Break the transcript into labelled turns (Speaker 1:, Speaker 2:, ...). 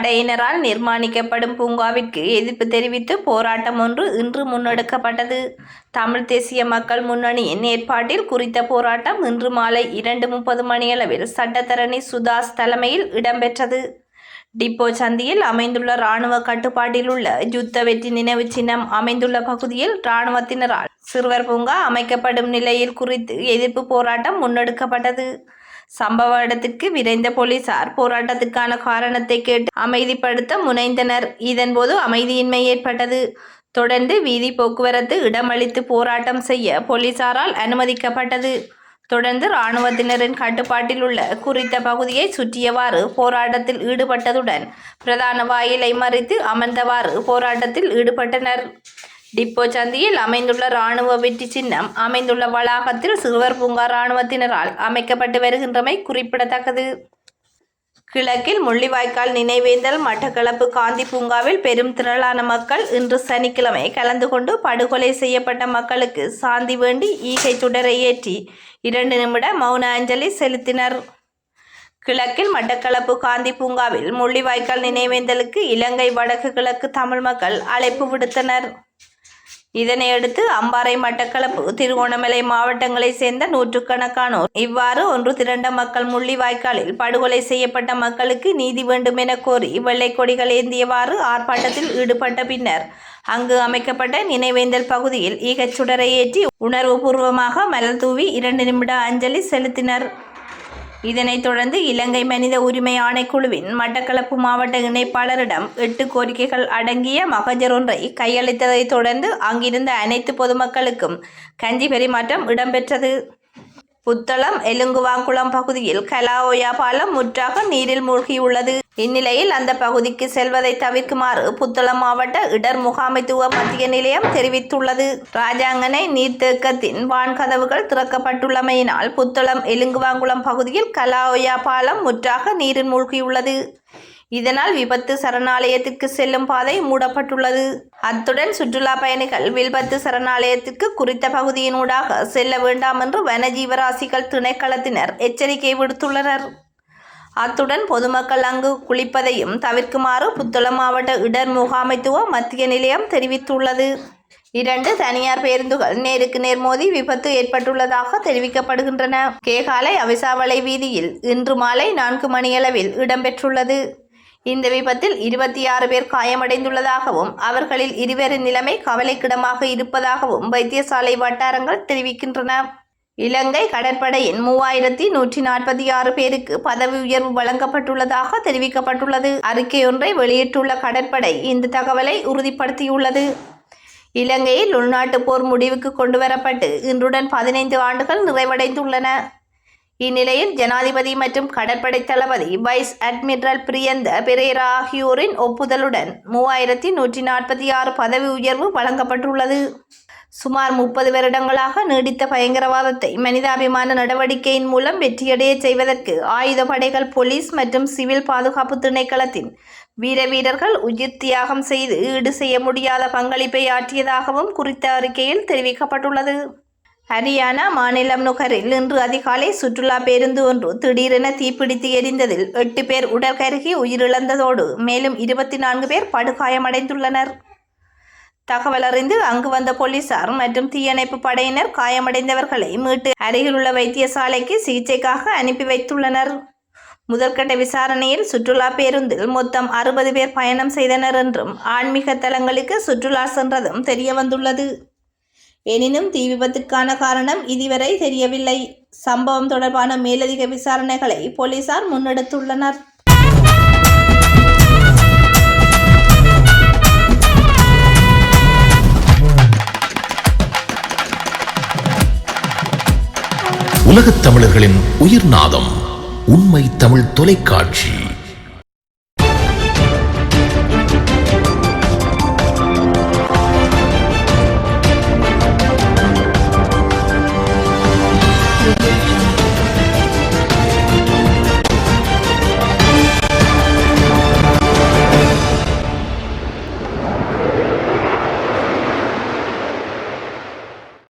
Speaker 1: படையினரால் நிர்மாணிக்கப்படும் பூங்காவிற்கு எதிர்ப்பு தெரிவித்து போராட்டம் ஒன்று இன்று முன்னெடுக்கப்பட்டது. தமிழ் தேசிய மக்கள் முன்னணியின் ஏற்பாட்டில் குறித்த போராட்டம் இன்று மாலை இரண்டு முப்பது மணியளவில் சட்டத்தரணி சுதாஸ் தலைமையில் இடம்பெற்றது. டிப்போ சந்தியில் அமைந்துள்ள இராணுவ கட்டுப்பாட்டில் உள்ள யுத்த வெற்றி நினைவு சின்னம் அமைந்துள்ள பகுதியில் இராணுவத்தினரால் சிறுவர் பூங்கா அமைக்கப்படும் நிலையில் குறித்து எதிர்ப்பு போராட்டம் முன்னெடுக்கப்பட்டது. சம்பவ இடத்திற்கு விரைந்த போலீசார் போராட்டத்துக்கான காரணத்தை கேட்டு அமைதிப்படுத்த முனைந்தனர். இதன்போது அமைதியின்மை ஏற்பட்டது. தொடர்ந்து வீதி போக்குவரத்து இடமளித்து போராட்டம் செய்ய போலீசாரால் அனுமதிக்கப்பட்டது. தொடர்ந்து இராணுவத்தினரின் கட்டுப்பாட்டில் உள்ள குறித்த பகுதியை சுற்றியவாறு போராட்டத்தில் ஈடுபட்டதுடன் பிரதான வாயிலை மறித்து அமர்ந்தவாறு போராட்டத்தில் ஈடுபட்டனர். டிப்போ சந்தியில் அமைந்துள்ள இராணுவ வெற்றி சின்னம் அமைந்துள்ள வளாகத்தில் சிறுவர் பூங்கா இராணுவத்தினரால் அமைக்கப்பட்டு வருகின்றமை குறிப்பிடத்தக்கது. கிழக்கில் முள்ளிவாய்க்கால் நினைவேந்தல் மட்டக்களப்பு காந்தி பூங்காவில் பெரும் திரளான மக்கள் இன்று சனிக்கிழமை கலந்து கொண்டு படுகொலை செய்யப்பட்ட மக்களுக்கு சாந்தி வேண்டி ஈகை சுடரை ஏற்றி இரண்டு நிமிட மௌன அஞ்சலி செலுத்தினர். கிழக்கில் மட்டக்களப்பு காந்தி பூங்காவில் முள்ளிவாய்க்கால் நினைவேந்தலுக்கு இலங்கை வடக்கு கிழக்கு தமிழ் மக்கள் அழைப்பு விடுத்தனர். இதனையடுத்து அம்பாறை மட்டக்களப்பு திருகோணமலை மாவட்டங்களைச் சேர்ந்த நூற்றுக்கணக்கானோர் இவ்வாறு ஒன்று திரண்ட மக்கள் முள்ளிவாய்க்காலில் படுகொலை செய்யப்பட்ட மக்களுக்கு நீதி வேண்டும் என கோரி வெள்ளை கொடிகள் ஏந்தியவாறு ஆர்ப்பாட்டத்தில் ஈடுபட்ட பின்னர் அங்கு அமைக்கப்பட்ட நினைவேந்தல் பகுதியில் ஈகச்சுடரை ஏற்றி உணர்வுபூர்வமாக மலர் தூவி இரண்டு நிமிட அஞ்சலி செலுத்தினர். இதனைத் தொடர்ந்து இலங்கை மனித உரிமை ஆணைக்குழுவின் மட்டக்களப்பு மாவட்ட இணைப்பாளரிடம் எட்டு கோரிக்கைகள் அடங்கிய மகஜர் ஒன்றை கையளித்ததைத் தொடர்ந்து அங்கிருந்த அனைத்து பொதுமக்களுக்கும் கஞ்சி பரிமாற்றம் இடம்பெற்றது. புத்தளம் எலுங்குவாங்குளம் பகுதியில் கலாஓயா பாலம் முற்றாக நீரில் மூழ்கியுள்ளது. இந்நிலையில் அந்த பகுதிக்கு செல்வதை தவிர்க்குமாறு புத்தளம் மாவட்ட இடர் முகாமைத்துவ மத்திய நிலையம் தெரிவித்துள்ளது. ராஜாங்கனை நீர்த்தேக்கத்தின் வான்கதவுகள் திறக்கப்பட்டுள்ளமையினால் புத்தளம் எலுங்குவாங்குளம் பகுதியில் கலாஓயா பாலம் முற்றாக நீரில் மூழ்கியுள்ளது. இதனால் விபத்து சரணாலயத்திற்கு செல்லும் பாதை மூடப்பட்டுள்ளது. அத்துடன் சுற்றுலா பயணிகள் வில்பத்து சரணாலயத்திற்கு குறித்த பகுதியினூடாக செல்ல வேண்டாம் என்று வனஜீவராசிகள் திணைக்களத்தினர் எச்சரிக்கை விடுத்துள்ளனர். அத்துடன் பொதுமக்கள் அங்கு குளிப்பதையும் தவிர்க்குமாறு புத்தளம் மாவட்ட இடர் முகாமைத்துவ மத்திய நிலையம் தெரிவித்துள்ளது. இரண்டு தனியார் பேருந்துகள் நேருக்கு நேர் மோதி விபத்து ஏற்பட்டுள்ளதாக தெரிவிக்கப்படுகின்றன. கேகாலை அவிசாவளை வீதியில் இன்று மாலை நான்கு மணியளவில் இடம்பெற்றுள்ளது. இந்த விபத்தில் இருபத்தி ஆறு பேர் காயமடைந்துள்ளதாகவும் அவர்களில் இருவரின் நிலைமை கவலைக்கிடமாக இருப்பதாகவும் வைத்தியசாலை வட்டாரங்கள் தெரிவிக்கின்றன. இலங்கை கடற்படையின் மூவாயிரத்தி நூற்றி நாற்பத்தி ஆறு பேருக்கு பதவி உயர்வு வழங்கப்பட்டுள்ளதாக தெரிவிக்கப்பட்டுள்ளது. அறிக்கையொன்றை வெளியிட்டுள்ள கடற்படை இந்த தகவலை உறுதிப்படுத்தியுள்ளது. இலங்கையில் உள்நாட்டு போர் முடிவுக்கு கொண்டுவரப்பட்டு இன்றுடன் பதினைந்து ஆண்டுகள் நிறைவடைந்துள்ளன. இந்நிலையில் ஜனாதிபதி மற்றும் கடற்படை தளபதி வைஸ் அட்மிரல் பிரியந்த பெரேரா ஆகியோரின் ஒப்புதலுடன் மூவாயிரத்தி நூற்றி நாற்பத்தி ஆறு பதவி உயர்வு வழங்கப்பட்டுள்ளது. சுமார் முப்பது வருடங்களாக நீடித்த பயங்கரவாதத்தை மனிதாபிமான நடவடிக்கையின் மூலம் வெற்றியடைய செய்வதற்கு ஆயுத படைகள் போலீஸ் மற்றும் சிவில் பாதுகாப்பு திணைக்களத்தின் வீர வீரர்கள் உயிர் தியாகம் செய்து ஈடு செய்ய முடியாத பங்களிப்பை ஆற்றியதாகவும் குறித்த அறிக்கையில் தெரிவிக்கப்பட்டுள்ளது. ஹரியானா மாநிலம் நுகரில் இன்று அதிகாலை சுற்றுலா பேருந்து ஒன்று திடீரென தீப்பிடித்து எரிந்ததில் எட்டு பேர் உடல் கருகி உயிரிழந்ததோடு மேலும் இருபத்தி நான்கு பேர் படுகாயமடைந்துள்ளனர். தகவல் அறிந்து அங்கு வந்த போலீசார் மற்றும் தீயணைப்பு படையினர் காயமடைந்தவர்களை மீட்டு அருகிலுள்ள வைத்தியசாலைக்கு சிகிச்சைக்காக அனுப்பி வைத்துள்ளனர். முதற்கட்ட விசாரணையில் சுற்றுலா பேருந்தில் மொத்தம் அறுபது பேர் பயணம் செய்தனர் என்றும் ஆன்மீக தலங்களுக்கு சுற்றுலா சென்றதும் தெரிய வந்துள்ளது எனினும் தீ விபத்திற்கான காரணம் இதுவரை தெரியவில்லை. சம்பவம் தொடர்பான மேலதிக விசாரணைகளை போலீசார் முன்னெடுத்துள்ளனர்.
Speaker 2: உலகத் தமிழர்களின் உயிர்நாதம் உண்மை தமிழ் தொலைக்காட்சி.